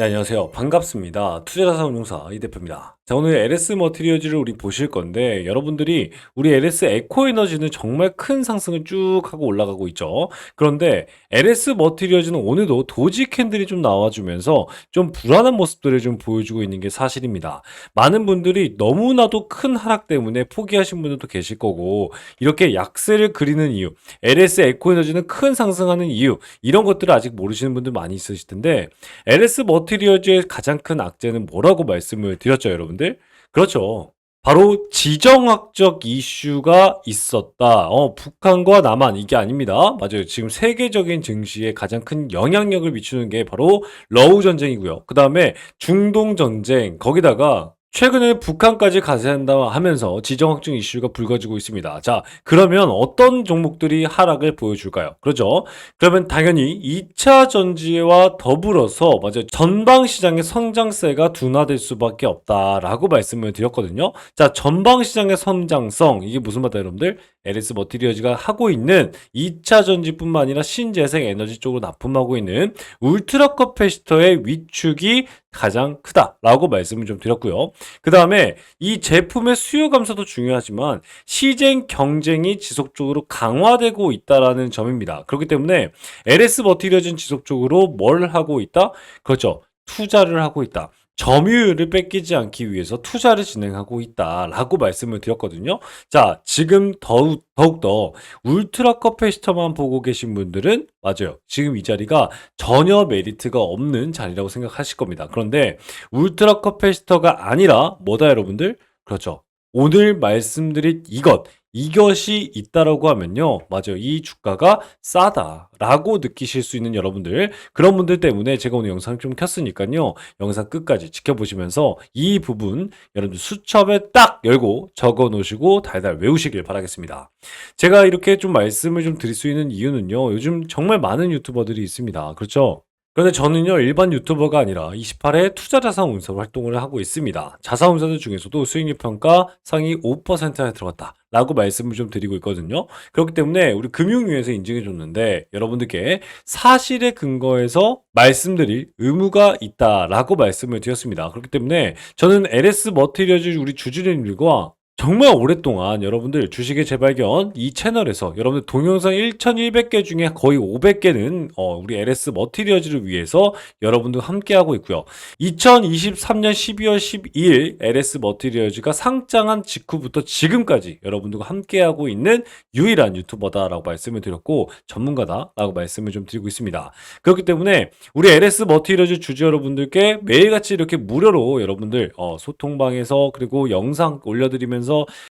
네, 안녕하세요. 반갑습니다. 투자자산운용사 이 대표입니다. 자, 오늘 LS 머티리얼즈를 우리 보실 건데, 여러분들이 우리 LS 에코 에너지는 정말 큰 상승을 쭉 하고 올라가고 있죠. 그런데 LS 머티리얼즈는 오늘도 도지 캔들이 좀 나와주면서 좀 불안한 모습들을 좀 보여주고 있는 게 사실입니다. 많은 분들이 너무나도 큰 하락 때문에 포기하신 분들도 계실 거고, 이렇게 약세를 그리는 이유, LS 에코 에너지는 큰 상승하는 이유, 이런 것들을 아직 모르시는 분들 많이 있으실 텐데, LS 머티리얼즈의 가장 큰 악재는 뭐라고 말씀을 드렸죠, 여러분 들? 그렇죠. 바로 지정학적 이슈가 있었다. 어, 북한과 남한 이게 아닙니다. 맞아요. 지금 세계적인 증시에 가장 큰 영향력을 미치는 게 바로 러우 전쟁이고요. 그 다음에 중동 전쟁 거기다가 최근에 북한까지 가세한다 하면서 지정학적 이슈가 불거지고 있습니다. 자, 그러면 어떤 종목들이 하락을 보여줄까요? 그렇죠. 그러면 당연히 2차 전지와 더불어서 맞아요. 전방 시장의 성장세가 둔화될 수밖에 없다라고 말씀을 드렸거든요. 자, 전방 시장의 성장성 이게 무슨 말이다 여러분들? LS 머티리얼즈가 하고 있는 2차 전지뿐만 아니라 신재생 에너지 쪽으로 납품하고 있는 울트라 커패시터의 위축이 가장 크다라고 말씀을 좀 드렸고요. 그 다음에 이 제품의 수요 감소도 중요하지만 시장 경쟁이 지속적으로 강화되고 있다라는 점입니다. 그렇기 때문에 LS 머티리얼즈는 지속적으로 뭘 하고 있다? 그렇죠. 투자를 하고 있다. 점유율을 뺏기지 않기 위해서 투자를 진행하고 있다라고 말씀을 드렸거든요. 자, 지금 더욱, 더욱더 울트라 커패시터만 보고 계신 분들은 맞아요. 지금 이 자리가 전혀 메리트가 없는 자리라고 생각하실 겁니다. 그런데 울트라 커패시터가 아니라 뭐다 여러분들? 그렇죠. 오늘 말씀드린 이것, 이것이 있다라고 하면요. 맞아요. 이 주가가 싸다라고 느끼실 수 있는 여러분들, 그런 분들 때문에 제가 오늘 영상 좀 켰으니까요. 영상 끝까지 지켜보시면서 이 부분 여러분들 수첩에 딱 열고 적어 놓으시고 달달 외우시길 바라겠습니다. 제가 이렇게 좀 말씀을 좀 드릴 수 있는 이유는요. 요즘 정말 많은 유튜버들이 있습니다. 그렇죠? 그런데 저는요, 일반 유튜버가 아니라 28회 투자자산 운서 활동을 하고 있습니다. 자산 운서들 중에서도 수익률 평가 상위 5%에 들어갔다. 라고 말씀을 좀 드리고 있거든요. 그렇기 때문에 우리 금융위에서 인증해 줬는데 여러분들께 사실에 근거해서 말씀드릴 의무가 있다라고 말씀을 드렸습니다. 그렇기 때문에 저는 LS 머티리얼즈 우리 주주님들과 정말 오랫동안 여러분들 주식의 재발견 이 채널에서 여러분들 동영상 1100개 중에 거의 500개는 어, 우리 LS 머티리얼즈를 위해서 여러분들 함께하고 있고요. 2023년 12월 12일 LS 머티리얼즈가 상장한 직후부터 지금까지 여러분들과 함께하고 있는 유일한 유튜버다라고 말씀을 드렸고 전문가다라고 말씀을 좀 드리고 있습니다. 그렇기 때문에 우리 LS 머티리얼즈 주주 여러분들께 매일같이 이렇게 무료로 여러분들 어, 소통방에서 그리고 영상 올려드리면서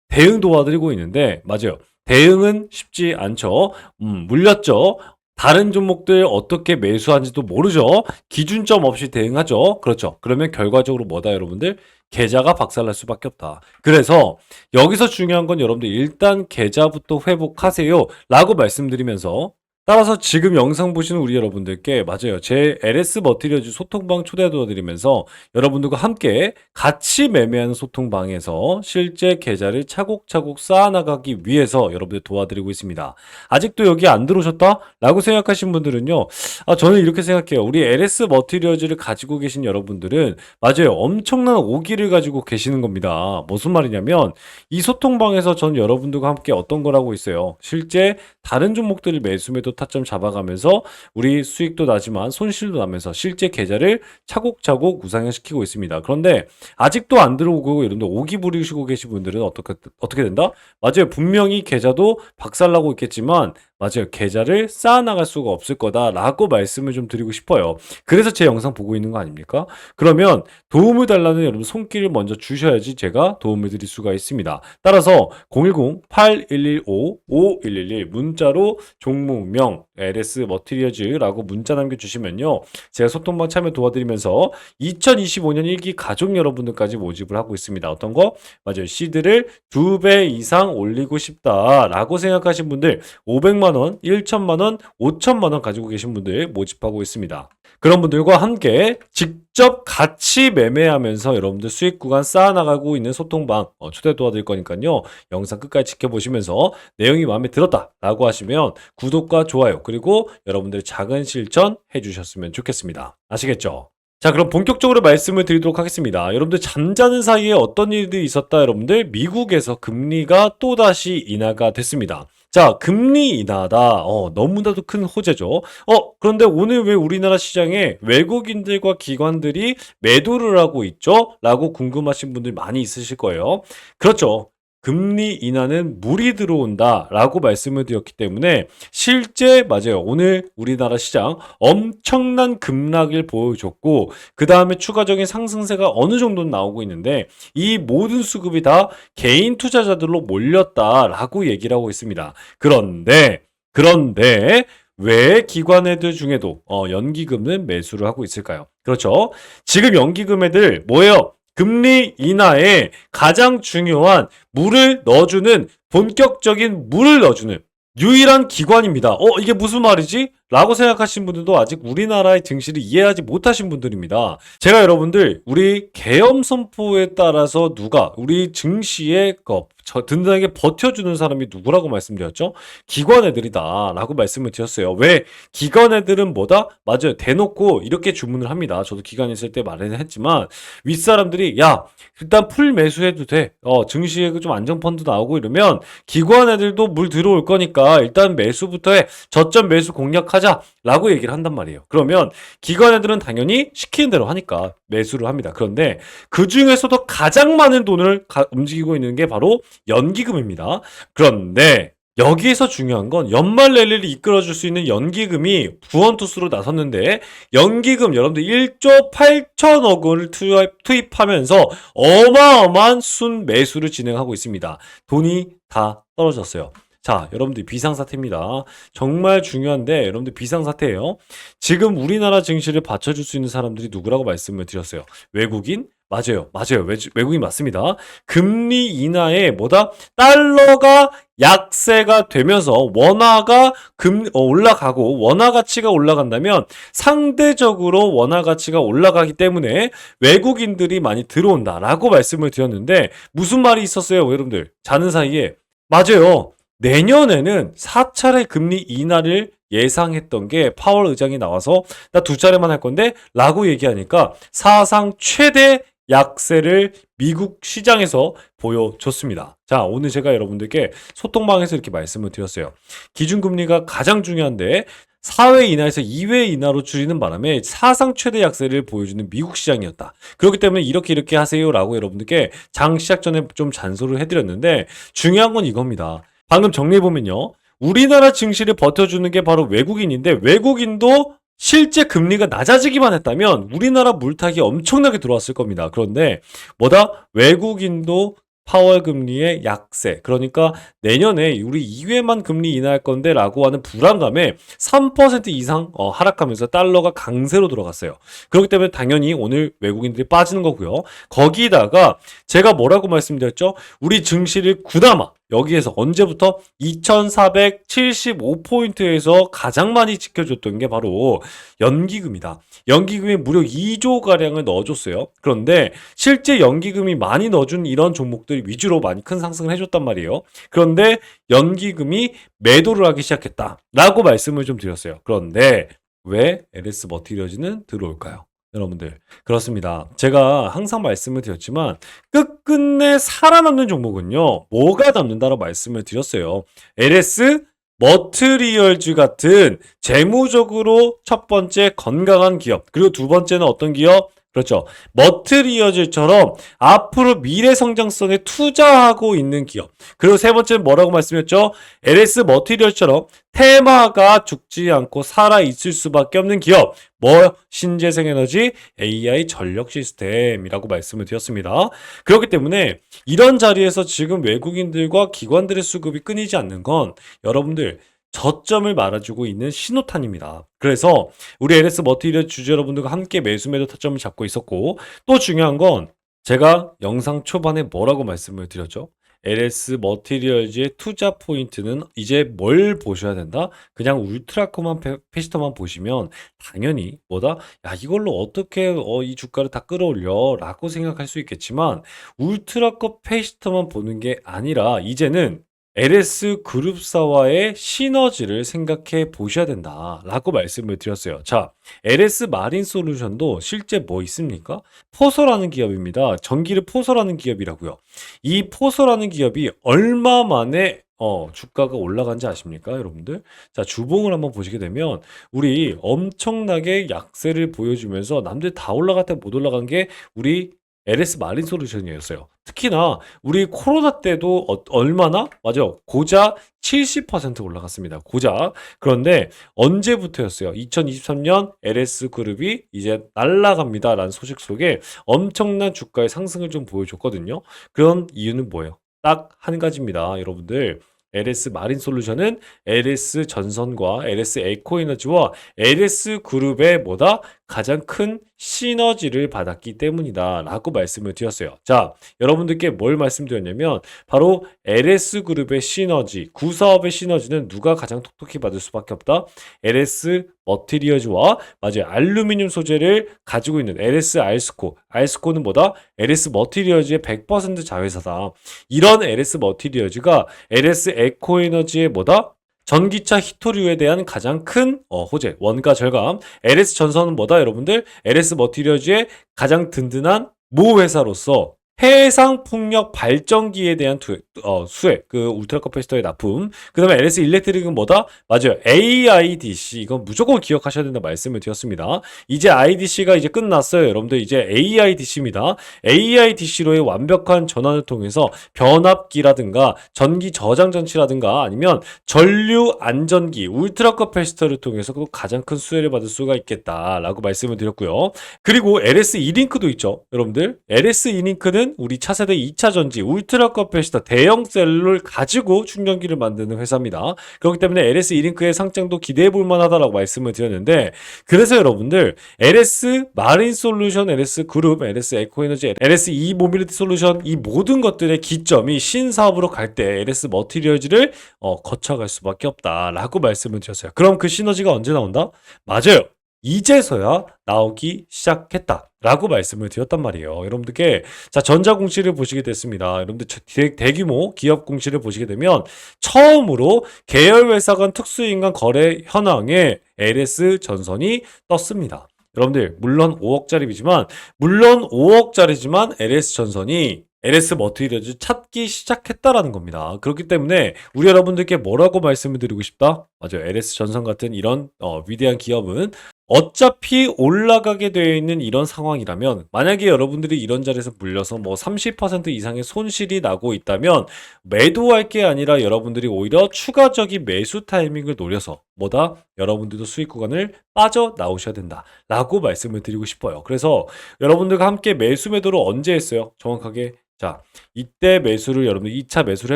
대응 도와드리고 있는데 맞아요. 대응은 쉽지 않죠. 음, 물렸죠. 다른 종목들 어떻게 매수한지도 모르죠. 기준점 없이 대응하죠. 그렇죠. 그러면 결과적으로 뭐다 여러분들? 계좌가 박살날 수밖에 없다. 그래서 여기서 중요한 건 여러분들 일단 계좌부터 회복하세요. 라고 말씀드리면서 따라서 지금 영상 보시는 우리 여러분들께 맞아요. 제 LS 머티리얼즈 소통방 초대 도와드리면서 여러분들과 함께 같이 매매하는 소통방에서 실제 계좌를 차곡차곡 쌓아나가기 위해서 여러분들 도와드리고 있습니다. 아직도 여기 안 들어오셨다? 라고 생각하신 분들은요. 아, 저는 이렇게 생각해요. 우리 LS 머티리얼즈를 가지고 계신 여러분들은 맞아요. 엄청난 오기를 가지고 계시는 겁니다. 무슨 말이냐면 이 소통방에서 전 여러분들과 함께 어떤 걸 하고 있어요. 실제 다른 종목들을 매수 매도 타점 잡아가면서 우리 수익도 나지만 손실도 나면서 실제 계좌를 차곡차곡 우상향시키고 있습니다. 그런데 아직도 안 들어오고 여러분들 오기 부리시고 계신 분들은 어떻게 어떻게 된다? 맞아요. 분명히 계좌도 박살나고 있겠지만 맞아요. 계좌를 쌓아나갈 수가 없을 거다라고 말씀을 좀 드리고 싶어요. 그래서 제 영상 보고 있는 거 아닙니까? 그러면 도움을 달라는 여러분 손길을 먼저 주셔야지 제가 도움을 드릴 수가 있습니다. 따라서 010-8115-5111 문자로 종목명 LS 머티리얼즈라고 문자 남겨주시면요. 제가 소통방 참여 도와드리면서 2025년 1기 가족 여러분들까지 모집을 하고 있습니다. 어떤 거? 맞아요. 시드를 두 배 이상 올리고 싶다라고 생각하신 분들 500만 원, 1천만 원, 5천만 원 가지고 계신 분들 모집하고 있습니다. 그런 분들과 함께 직접 같이 매매하면서 여러분들 수익 구간 쌓아나가고 있는 소통방 어, 초대 도와드릴 거니까요. 영상 끝까지 지켜보시면서 내용이 마음에 들었다라고 하시면 구독과 좋아요 그리고 여러분들 작은 실천 해주셨으면 좋겠습니다. 아시겠죠? 자, 그럼 본격적으로 말씀을 드리도록 하겠습니다. 여러분들 잠자는 사이에 어떤 일들이 있었다, 여러분들? 미국에서 금리가 또다시 인하가 됐습니다. 자, 금리 인하다. 어, 너무나도 큰 호재죠. 어, 그런데 오늘 왜 우리나라 시장에 외국인들과 기관들이 매도를 하고 있죠? 라고 궁금하신 분들 많이 있으실 거예요. 그렇죠. 금리 인하는 물이 들어온다 라고 말씀을 드렸기 때문에 실제 맞아요. 오늘 우리나라 시장 엄청난 급락을 보여줬고 그 다음에 추가적인 상승세가 어느 정도는 나오고 있는데 이 모든 수급이 다 개인 투자자들로 몰렸다라고 얘기를 하고 있습니다. 그런데 그런데 왜 기관 애들 중에도 어, 연기금은 매수를 하고 있을까요? 그렇죠. 지금 연기금 애들 뭐예요? 금리 인하에 가장 중요한 물을 넣어주는 본격적인 물을 넣어주는 유일한 기관입니다. 어, 이게 무슨 말이지? 라고 생각하신 분들도 아직 우리나라의 증시를 이해하지 못하신 분들입니다. 제가 여러분들, 우리 계엄 선포에 따라서 누가, 우리 증시에 거, 저 든든하게 버텨주는 사람이 누구라고 말씀드렸죠? 기관 애들이다. 라고 말씀을 드렸어요. 왜? 기관 애들은 뭐다? 맞아요. 대놓고 이렇게 주문을 합니다. 저도 기관 있을 때 말을 했지만, 윗사람들이, 야, 일단 풀 매수해도 돼. 어, 증시에 좀 안정 펀드 나오고 이러면, 기관 애들도 물 들어올 거니까, 일단 매수부터 해. 저점 매수 공략하자. 라고 얘기를 한단 말이에요. 그러면, 기관 애들은 당연히 시키는 대로 하니까 매수를 합니다. 그런데, 그 중에서도 가장 많은 돈을 가- 움직이고 있는 게 바로 연기금입니다. 그런데 여기에서 중요한 건 연말 랠리를 이끌어줄 수 있는 연기금이 구원투수로 나섰는데 연기금 여러분들 1조 8천억 원을 투입, 투입 하면서 어마어마한 순 매수를 진행하고 있습니다. 돈이 다 떨어졌어요. 자, 여러분들 비상사태입니다. 정말 중요한데 여러분들 비상사태예요. 지금 우리나라 증시를 받쳐줄 수 있는 사람들이 누구라고 말씀을 드렸어요. 외국인? 맞아요. 맞아요. 외, 외국인 맞습니다. 금리 인하에 뭐다? 달러가 약세가 되면서 원화가 금 어, 올라가고 원화 가치가 올라간다면 상대적으로 원화 가치가 올라가기 때문에 외국인들이 많이 들어온다라고 말씀을 드렸는데 무슨 말이 있었어요, 여러분들? 자는 사이에 맞아요. 내년에는 4차례 금리 인하를 예상했던 게 파월 의장이 나와서 나 두 차례만 할 건데 라고 얘기하니까 사상 최대 약세를 미국 시장에서 보여줬습니다. 자, 오늘 제가 여러분들께 소통방에서 이렇게 말씀을 드렸어요. 기준금리가 가장 중요한데 4회 인하에서 2회 인하로 줄이는 바람에 사상 최대 약세를 보여주는 미국 시장이었다. 그렇기 때문에 이렇게 이렇게 하세요라고 여러분들께 장 시작 전에 좀 잔소리를 해드렸는데 중요한 건 이겁니다. 방금 정리해보면요. 우리나라 증시를 버텨주는 게 바로 외국인인데 외국인도 실제 금리가 낮아지기만 했다면 우리나라 물타기 엄청나게 들어왔을 겁니다. 그런데 뭐다? 외국인도 파월 금리의 약세. 그러니까 내년에 우리 2회만 금리 인하할 건데 라고 하는 불안감에 3% 이상 어, 하락하면서 달러가 강세로 들어갔어요. 그렇기 때문에 당연히 오늘 외국인들이 빠지는 거고요. 거기다가 제가 뭐라고 말씀드렸죠? 우리 증시를 그나마 여기에서 언제부터 2475포인트에서 가장 많이 지켜줬던 게 바로 연기금이다. 연기금이 무려 2조 가량을 넣어줬어요. 그런데 실제 연기금이 많이 넣어준 이런 종목들 위주로 많이 큰 상승을 해줬단 말이에요. 그런데 연기금이 매도를 하기 시작했다라고 말씀을 좀 드렸어요. 그런데 왜 LS 머티리얼즈는 들어올까요? 여러분들 그렇습니다. 제가 항상 말씀을 드렸지만 끝끝내 살아남는 종목은요 뭐가 남는다고 말씀을 드렸어요. LS 머트리얼즈 같은 재무적으로 첫 번째 건강한 기업 그리고 두 번째는 어떤 기업? 그렇죠. 머트리얼즈처럼 앞으로 미래 성장성에 투자하고 있는 기업. 그리고 세 번째는 뭐라고 말씀했죠? LS 머티리얼처럼 테마가 죽지 않고 살아 있을 수밖에 없는 기업. 뭐 신재생 에너지, AI 전력 시스템이라고 말씀을 드렸습니다. 그렇기 때문에 이런 자리에서 지금 외국인들과 기관들의 수급이 끊이지 않는 건 여러분들 저점을 말아주고 있는 신호탄입니다. 그래서 우리 LS 머티리얼 주주 여러분들과 함께 매수 매도 타점을 잡고 있었고 또 중요한 건 제가 영상 초반에 뭐라고 말씀을 드렸죠? LS 머티리얼즈의 투자 포인트는 이제 뭘 보셔야 된다? 그냥 울트라코만 페- 페시터만 보시면 당연히 뭐다? 야 이걸로 어떻게 어, 이 주가를 다 끌어올려? 라고 생각할 수 있겠지만 울트라코 페시터만 보는 게 아니라 이제는 LS 그룹사와의 시너지를 생각해 보셔야 된다라고 말씀을 드렸어요. 자, LS 마린 솔루션도 실제 뭐 있습니까? 포서라는 기업입니다. 전기를 포서라는 기업이라고요. 이 포서라는 기업이 얼마 만에 어, 주가가 올라간지 아십니까, 여러분들? 자, 주봉을 한번 보시게 되면 우리 엄청나게 약세를 보여주면서 남들 다 올라갈 때못 올라간 게 우리 LS 마린 솔루션이었어요. 특히나 우리 코로나 때도 어- 얼마나? 맞아요. 고작 70% 올라갔습니다. 고작. 그런데 언제부터였어요? 2023년 LS 그룹이 이제 날라갑니다라는 소식 속에 엄청난 주가의 상승을 좀 보여줬거든요. 그런 이유는 뭐예요? 딱 한 가지입니다. 여러분들. LS 마린 솔루션은 LS 전선과 LS 에코에너지와 LS 그룹의 뭐다? 가장 큰 시너지를 받았기 때문이다. 라고 말씀을 드렸어요. 자, 여러분들께 뭘 말씀드렸냐면, 바로 LS 그룹의 시너지, 구사업의 시너지는 누가 가장 톡톡히 받을 수밖에 없다? LS 머티리얼즈와, 맞아요. 알루미늄 소재를 가지고 있는 LS 알스코. 알스코는 뭐다? LS 머티리얼즈의 100% 자회사다. 이런 LS 머티리얼즈가 LS 에코에너지의 뭐다? 전기차 히토류에 대한 가장 큰 어, 호재, 원가 절감. LS 전선은 뭐다, 여러분들? LS 머티리얼즈의 가장 든든한 모 회사로서 해상 풍력 발전기에 대한 두, 어, 수액, 그 울트라 커패시터의 납품. 그 다음에 LS 일렉트릭은 뭐다? 맞아요. AIDC. 이건 무조건 기억하셔야 된다 말씀을 드렸습니다. 이제 IDC가 이제 끝났어요. 여러분들 이제 AIDC입니다. AIDC로의 완벽한 전환을 통해서 변압기라든가 전기 저장 장치라든가 아니면 전류 안전기, 울트라 커패시터를 통해서 또 가장 큰 수혜를 받을 수가 있겠다라고 말씀을 드렸고요. 그리고 LS 이링크도 있죠. 여러분들 LS 이링크는 우리 차세대 2차 전지 울트라 커패시터 대형 셀을 가지고 충전기를 만드는 회사입니다. 그렇기 때문에 LS 이링크의 상장도 기대해 볼 만하다라고 말씀을 드렸는데 그래서 여러분들 LS 마린 솔루션, LS 그룹, LS 에코에너지, LS 이 모빌리티 솔루션 이 모든 것들의 기점이 신사업으로 갈 때 LS 머티리얼즈를 어, 거쳐갈 수밖에 없다라고 말씀을 드렸어요. 그럼 그 시너지가 언제 나온다? 맞아요. 이제서야 나오기 시작했다. 라고 말씀을 드렸단 말이에요. 여러분들께, 자, 전자 공시를 보시게 됐습니다. 여러분들, 대규모 기업 공시를 보시게 되면, 처음으로 계열 회사 간 특수인 간 거래 현황에 LS 전선이 떴습니다. 여러분들, 물론 5억짜리이지만, 물론 5억짜리지만 LS 전선이 LS 머티리얼즈 찾기 시작했다라는 겁니다. 그렇기 때문에 우리 여러분들께 뭐라고 말씀을 드리고 싶다? 맞아요. LS 전선 같은 이런 어, 위대한 기업은 어차피 올라가게 되어 있는 이런 상황이라면 만약에 여러분들이 이런 자리에서 물려서 뭐 30% 이상의 손실이 나고 있다면 매도할 게 아니라 여러분들이 오히려 추가적인 매수 타이밍을 노려서 뭐다? 여러분들도 수익 구간을 빠져 나오셔야 된다. 라고 말씀을 드리고 싶어요. 그래서 여러분들과 함께 매수 매도를 언제 했어요? 정확하게 자, 이때 매수를 여러분들 2차 매수를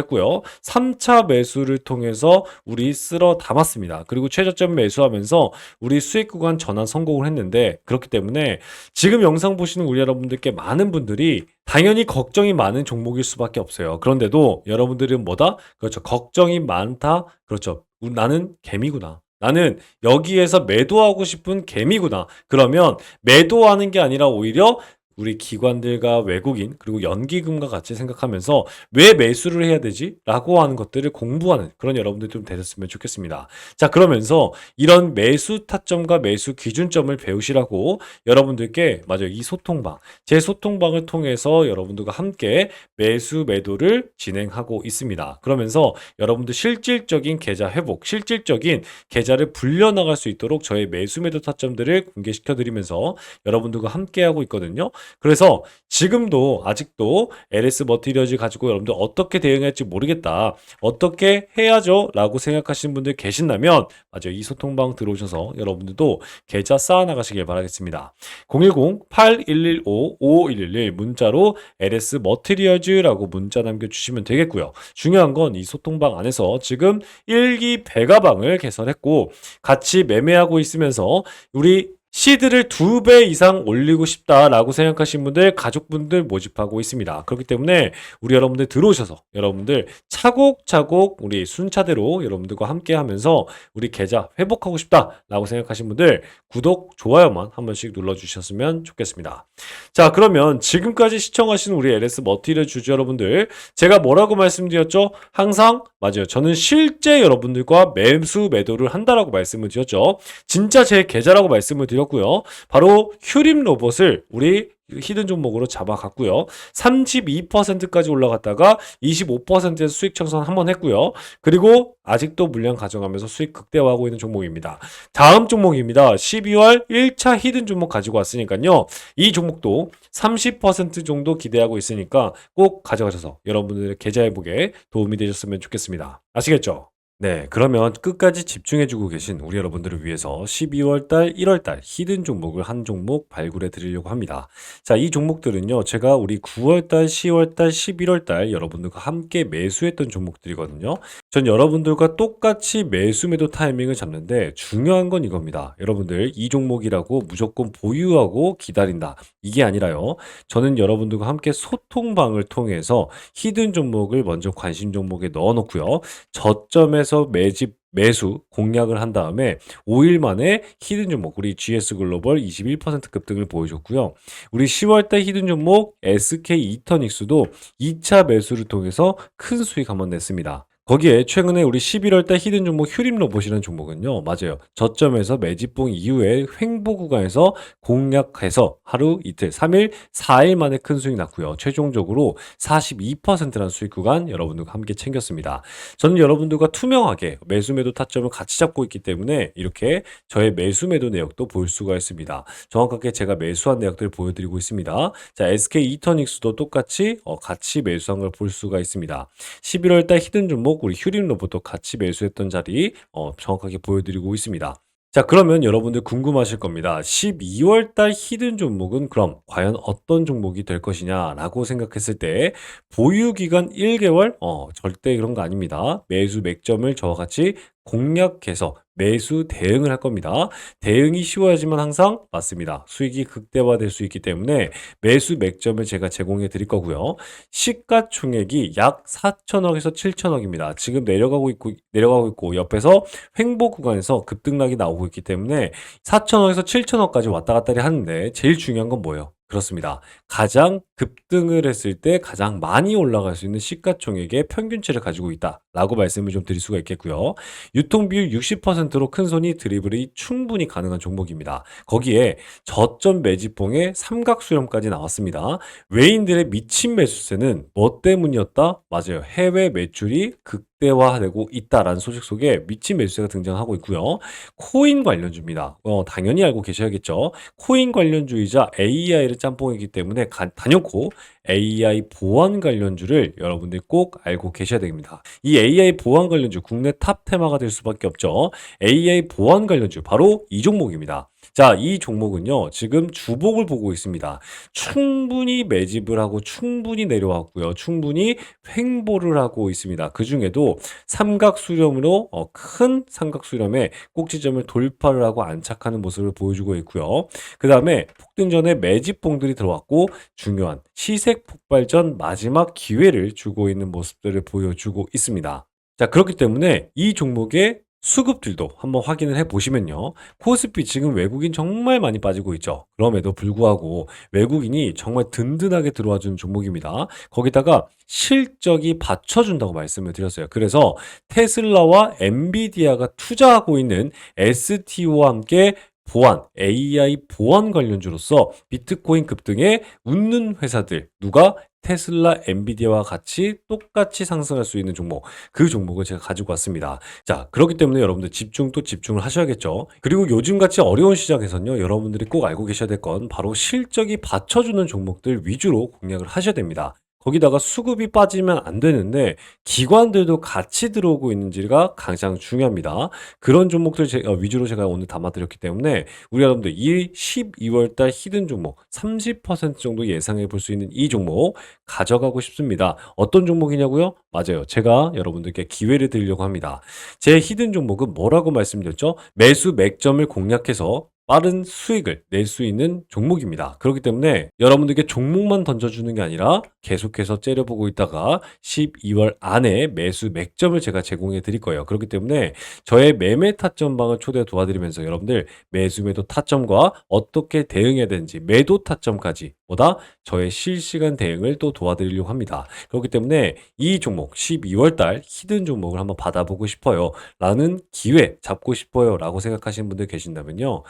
했고요. 3차 매수를 통해서 우리 쓸어 담았습니다. 그리고 최저점 매수하면서 우리 수익 구간 전환 성공을 했는데 그렇기 때문에 지금 영상 보시는 우리 여러분들께 많은 분들이 당연히 걱정이 많은 종목일 수밖에 없어요. 그런데도 여러분들은 뭐다? 그렇죠. 걱정이 많다. 그렇죠. 우- 나는 개미구나. 나는 여기에서 매도하고 싶은 개미구나. 그러면 매도하는 게 아니라 오히려 우리 기관들과 외국인 그리고 연기금과 같이 생각하면서 왜 매수를 해야 되지? 라고 하는 것들을 공부하는 그런 여러분들 좀 되셨으면 좋겠습니다. 자, 그러면서 이런 매수 타점과 매수 기준점을 배우시라고 여러분들께 맞아요. 이 소통방, 제 소통방을 통해서 여러분들과 함께 매수 매도를 진행하고 있습니다. 그러면서 여러분들 실질적인 계좌 회복, 실질적인 계좌를 불려나갈 수 있도록 저의 매수 매도 타점들을 공개시켜 드리면서 여러분들과 함께 하고 있거든요. 그래서 지금도 아직도 LS 머티리얼즈 가지고 여러분들 어떻게 대응할지 모르겠다. 어떻게 해야죠? 라고 생각하시는 분들 계신다면 맞아요. 이 소통방 들어오셔서 여러분들도 계좌 쌓아 나가시길 바라겠습니다. 010-8115-5511 문자로 LS 머티리얼즈라고 문자 남겨주시면 되겠고요. 중요한 건 이 소통방 안에서 지금 1기 배가방을 개설했고 같이 매매하고 있으면서 우리 시드를 두 배 이상 올리고 싶다라고 생각하신 분들, 가족분들 모집하고 있습니다. 그렇기 때문에 우리 여러분들 들어오셔서 여러분들 차곡차곡 우리 순차대로 여러분들과 함께 하면서 우리 계좌 회복하고 싶다라고 생각하신 분들 구독, 좋아요만 한 번씩 눌러 주셨으면 좋겠습니다. 자, 그러면 지금까지 시청하신 우리 LS 머티리얼 주주 여러분들, 제가 뭐라고 말씀드렸죠? 항상, 맞아요. 저는 실제 여러분들과 매수, 매도를 한다라고 말씀을 드렸죠. 진짜 제 계좌라고 말씀을 드렸고 요. 바로 휴림 로봇을 우리 히든 종목으로 잡아갔고요. 32%까지 올라갔다가 25%에서 수익 청산 한 번 했고요. 그리고 아직도 물량 가져가면서 수익 극대화하고 있는 종목입니다. 다음 종목입니다. 12월 1차 히든 종목 가지고 왔으니까요. 이 종목도 30% 정도 기대하고 있으니까 꼭 가져가셔서 여러분들의 계좌 회복에 도움이 되셨으면 좋겠습니다. 아시겠죠? 네, 그러면 끝까지 집중해 주고 계신 우리 여러분들을 위해서 12월 달, 1월 달 히든 종목을 한 종목 발굴해 드리려고 합니다. 자, 이 종목들은요, 제가 우리 9월 달, 10월 달, 11월 달 여러분들과 함께 매수했던 종목들이거든요. 전 여러분들과 똑같이 매수 매도 타이밍을 잡는데 중요한 건 이겁니다. 여러분들, 이 종목이라고 무조건 보유하고 기다린다. 이게 아니라요. 저는 여러분들과 함께 소통방을 통해서 히든 종목을 먼저 관심 종목에 넣어 놓고요. 저점에 서 매집 매수 공략을 한 다음에 5일 만에 히든 종목 우리 GS 글로벌 21% 급등을 보여줬고요. 우리 10월 달 히든 종목 SK 이터닉스도 2차 매수를 통해서 큰 수익 한번 냈습니다. 거기에 최근에 우리 11월 달 히든 종목 휴림 로봇이라는 종목은요. 맞아요. 저점에서 매집봉 이후에 횡보 구간에서 공략해서 하루, 이틀, 3일, 4일 만에 큰 수익 났고요. 최종적으로 42%라는 수익 구간 여러분들과 함께 챙겼습니다. 저는 여러분들과 투명하게 매수 매도 타점을 같이 잡고 있기 때문에 이렇게 저의 매수 매도 내역도 볼 수가 있습니다. 정확하게 제가 매수한 내역들을 보여드리고 있습니다. 자, SK 이터닉스도 똑같이 어, 같이 매수한 걸 볼 수가 있습니다. 11월 달 히든 종목 우리 휴림 로봇도 같이 매수했던 자리 어, 정확하게 보여드리고 있습니다. 자, 그러면 여러분들 궁금하실 겁니다. 12월 달 히든 종목은 그럼 과연 어떤 종목이 될 것이냐라고 생각했을 때 보유 기간 1개월? 어, 절대 그런 거 아닙니다. 매수 맥점을 저와 같이 공략해서 매수 대응을 할 겁니다. 대응이 쉬워야지만 항상 맞습니다. 수익이 극대화될 수 있기 때문에 매수 맥점을 제가 제공해 드릴 거고요. 시가총액이 약 4천억에서 7천억입니다. 지금 내려가고 있고 내려가고 있고 옆에서 횡보 구간에서 급등락이 나오고 있기 때문에 4천억에서 7천억까지 왔다 갔다 하는데 제일 중요한 건 뭐예요? 그렇습니다. 가장 급등을 했을 때 가장 많이 올라갈 수 있는 시가총액의 평균치를 가지고 있다라고 말씀을 좀 드릴 수가 있겠고요. 유통 비율 60%로 큰 손이 드리블이 충분히 가능한 종목입니다. 거기에 저점 매집봉에 삼각 수렴까지 나왔습니다. 외인들의 미친 매수세는 뭐 때문이었다? 맞아요. 해외 매출이 극 대화되고 있다라는 소식 속에 미친 매수세가 등장하고 있고요. 코인 관련주입니다. 어, 당연히 알고 계셔야겠죠. 코인 관련주이자 AI를 짬뽕이기 때문에 가, 단연 코 AI 보안 관련주를 여러분들이 꼭 알고 계셔야 됩니다. 이 AI 보안 관련주 국내 탑 테마가 될 수밖에 없죠. AI 보안 관련주 바로 이 종목입니다. 자, 이 종목은요, 지금 주복을 보고 있습니다. 충분히 매집을 하고 충분히 내려왔고요. 충분히 횡보를 하고 있습니다. 그 중에도 삼각 수렴으로 어, 큰 삼각 수렴에 꼭지점을 돌파를 하고 안착하는 모습을 보여주고 있고요. 그 다음에 폭등 전에 매집봉들이 들어왔고 중요한 시색 폭발 전 마지막 기회를 주고 있는 모습들을 보여주고 있습니다. 자, 그렇기 때문에 이 종목의 수급들도 한번 확인을 해 보시면요. 코스피 지금 외국인 정말 많이 빠지고 있죠. 그럼에도 불구하고 외국인이 정말 든든하게 들어와 주는 종목입니다. 거기다가 실적이 받쳐준다고 말씀을 드렸어요. 그래서 테슬라와 엔비디아가 투자하고 있는 STO와 함께 보안, AI 보안 관련주로서 비트코인 급등에 웃는 회사들, 누가 테슬라, 엔비디아와 같이 똑같이 상승할 수 있는 종목, 그 종목을 제가 가지고 왔습니다. 자, 그렇기 때문에 여러분들 집중 또 집중을 하셔야겠죠. 그리고 요즘같이 어려운 시장에서는요, 여러분들이 꼭 알고 계셔야 될 건 바로 실적이 받쳐주는 종목들 위주로 공략을 하셔야 됩니다. 거기다가 수급이 빠지면 안 되는데 기관들도 같이 들어오고 있는지가 가장 중요합니다. 그런 종목들 제, 어, 위주로 제가 오늘 담아드렸기 때문에 우리 여러분들 이 12월달 히든 종목 30% 정도 예상해 볼 수 있는 이 종목 가져가고 싶습니다. 어떤 종목이냐고요? 맞아요. 제가 여러분들께 기회를 드리려고 합니다. 제 히든 종목은 뭐라고 말씀드렸죠? 매수 맥점을 공략해서 빠른 수익을 낼 수 있는 종목입니다. 그렇기 때문에 여러분들께 종목만 던져주는 게 아니라 계속해서 째려보고 있다가 12월 안에 매수 맥점을 제가 제공해 드릴 거예요. 그렇기 때문에 저의 매매 타점방을 초대 도와드리면서 여러분들 매수 매도 타점과 어떻게 대응해야 되는지 매도 타점까지 보다 저의 실시간 대응을 또 도와드리려고 합니다. 그렇기 때문에 이 종목 12월 달 히든 종목을 한번 받아보고 싶어요. 라는 기회 잡고 싶어요. 라고 생각하시는 분들 계신다면요.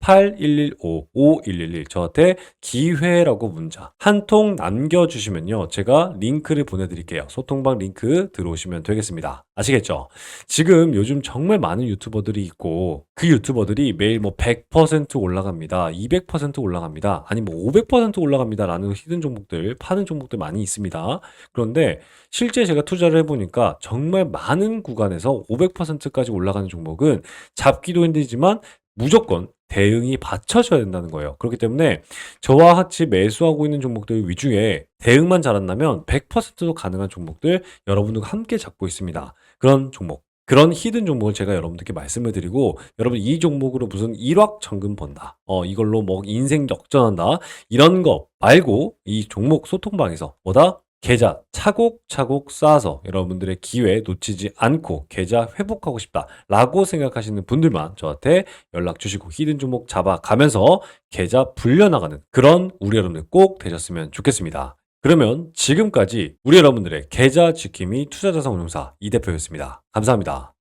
010-8115-5111 저한테 기회라고 문자 한 통 남겨주시면요. 제가 링크를 보내드릴게요. 소통방 링크 들어오시면 되겠습니다. 아시겠죠? 지금 요즘 정말 많은 유튜버들이 있고 그 유튜버들이 매일 뭐 100% 올라갑니다. 200% 올라갑니다. 아니 뭐 500% 올라갑니다. 라는 히든 종목들, 파는 종목들 많이 있습니다. 그런데 실제 제가 투자를 해보니까 정말 많은 구간에서 500%까지 올라가는 종목은 잡기도 힘들지만 무조건 대응이 받쳐져야 된다는 거예요. 그렇기 때문에 저와 같이 매수하고 있는 종목들 위중에 대응만 잘한다면 100%도 가능한 종목들 여러분들과 함께 잡고 있습니다. 그런 종목. 그런 히든 종목을 제가 여러분들께 말씀을 드리고 여러분 이 종목으로 무슨 일확천금 번다. 어 이걸로 뭐 인생 역전한다. 이런 거 말고 이 종목 소통방에서 뭐다? 계좌 차곡차곡 쌓아서 여러분들의 기회 놓치지 않고 계좌 회복하고 싶다라고 생각하시는 분들만 저한테 연락 주시고 히든 종목 잡아가면서 계좌 불려나가는 그런 우리 여러분들 꼭 되셨으면 좋겠습니다. 그러면 지금까지 우리 여러분들의 계좌 지킴이 투자자산 운용사 이 대표였습니다. 감사합니다.